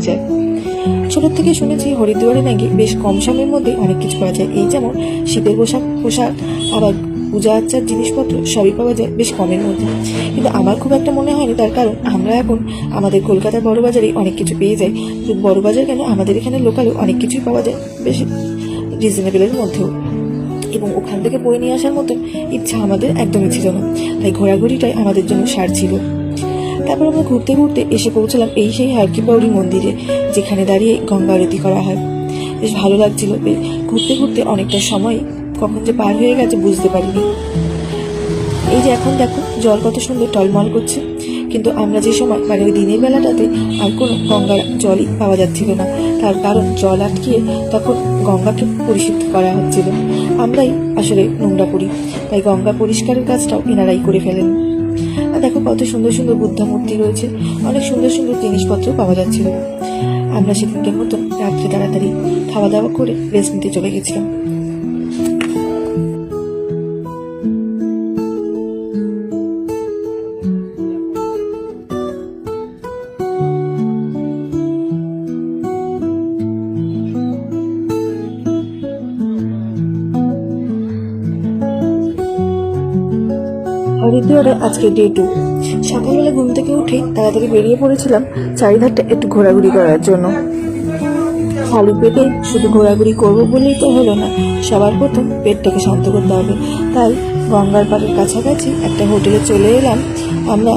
যায় ছোটোর থেকে শুনেছি হরিদ্বারে নাকি বেশ কম সময়ের মধ্যে অনেক কিছু পাওয়া যায়। এই যেমন শীতের পোশাক পোশাক, আবার পূজা আর্চার জিনিসপত্র সবই পাওয়া যায় বেশ কমের মধ্যে। কিন্তু আমার খুব একটা মনে হয়নি, তার কারণ আমরা এখন আমাদের কলকাতার বড় বাজারেই অনেক কিছু পেয়ে যাই। তো বড় বাজার কেন আমাদের এখানে লোকালেও অনেক কিছুই পাওয়া যায় বেশ রিজনেবলের মধ্যেও। এবং ওখান থেকে বই নিয়ে আসার মতো ইচ্ছা আমাদের একদমই ছিল না। তাই ঘোরাঘুরিটাই আমাদের জন্য সার ছিল। তারপর আমরা ঘুরতে ঘুরতে এসে পৌঁছলাম এই সেই হারকিপাউরি মন্দিরে, যেখানে দাঁড়িয়ে গঙ্গা আরতি করা হয়। বেশ ভালো লাগছিল। ঘুরতে ঘুরতে অনেকটা সময় কখন যে পার হয়ে গেছে বুঝতে পারিনি। এই যে এখন দেখো, জল কত সুন্দর টলমল করছে। কিন্তু আমরা যে সময় মানে ওই দিনের বেলাটাতে আর কোনো গঙ্গার জলই পাওয়া যাচ্ছিল না। তার কারণ জল আটকিয়ে তখন গঙ্গাকে পরিশুদ্ধ করা হচ্ছিল। আমরাই আসলে নোংরা করি তাই গঙ্গা পরিষ্কারের কাজটাও এনারাই করে ফেলেন। কত সুন্দর সুন্দর বুদ্ধা মূর্তি রয়েছে, অনেক সুন্দর সুন্দর জিনিসপত্র পাওয়া যাচ্ছিল আমরা সেদিনকে মতন রাত্রে তাড়াতাড়ি খাওয়া দাওয়া করে রেস্ট নিতে চলে গেছিলাম। হরিদ্বারে আজকে ডে টু সকালবেলা ঘুম থেকে উঠে তাড়াতাড়ি বেরিয়ে পড়েছিলাম চারিধারটা একটু ঘোরাঘুরি করার জন্য। খালি পেটে শুধু ঘোরাঘুরি করব বলেই তো হলো না, সবার প্রথম পেটটাকে শান্ত করতে হবে। তাই গঙ্গার পাড়ের কাছাকাছি একটা হোটেলে চলে এলাম আমরা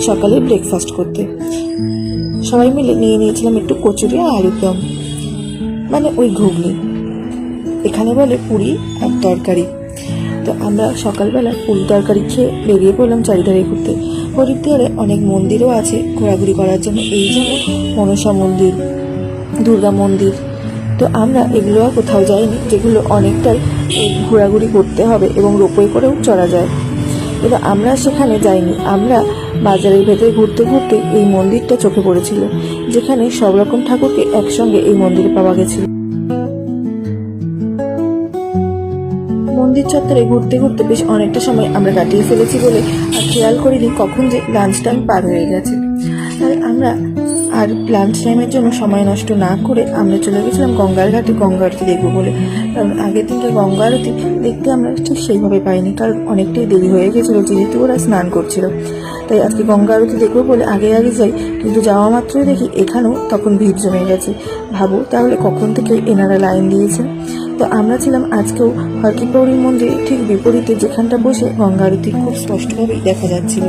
সকালে ব্রেকফাস্ট করতে। সবাই মিলে নিয়ে নিয়েছিলাম একটু কচুরি আর আলুর দম। মানে ওই ঘুগনি। এখানে বলে পুরি আর তরকারি। তো আমরা সকালবেলা পুরি তরকারি খেয়ে বেরিয়ে পড়লাম চারিধারে ঘুরতে। হরিদ্বারে অনেক মন্দিরও আছে ঘোরাঘুরি করার জন্য। এই যেমন মনসা মন্দির, দুর্গা মন্দির। তো আমরা এগুলো আর কোথাও যাইনি, যেগুলো অনেকটাই ঘোরাঘুরি করতে হবে এবং রোপওয়ে করেও চড়া যায়। এবার আমরা সেখানে যাইনি। আমরা বাজারের ভেতরে ঘুরতে ঘুরতে এই মন্দিরটা চোখে পড়েছিল, যেখানে সব রকম ঠাকুরকে একসঙ্গে এই মন্দিরে পাওয়া গেছিল। মন্দির চত্বরে ঘুরতে ঘুরতে বেশ অনেকটা সময় আমরা কাটিয়ে ফেলেছি বলে আর খেয়াল করিনি কখন যে লাঞ্চ টাইম পার হয়ে গেছে। তাই আমরা আর লাঞ্চ টাইমের জন্য সময় নষ্ট না করে আমরা চলে গেছিলাম গঙ্গার ঘাটে। গঙ্গা আরতি দেখব বলে। কারণ আগের দিনকে গঙ্গা আরতি দেখতে আমরা ঠিক সেইভাবে পাইনি। কারণ অনেকটাই দেরি হয়ে গেছিল, যেহেতু ওরা স্নান করছিল। তাই আজকে গঙ্গা আরতি দেখব বলে আগে আগে যাই। কিন্তু যাওয়া মাত্রই দেখি এখানেও তখন ভিড় জমে গেছে। ভাবো তাহলে কখন থেকে এনারা লাইন দিয়েছেন। তো আমরা ছিলাম আজকেও হরকিপৌরি মন্দিরে, ঠিক বিপরীতে যেখানটা বসে গঙ্গা আরতি খুব স্পষ্টভাবেই দেখা যাচ্ছিল।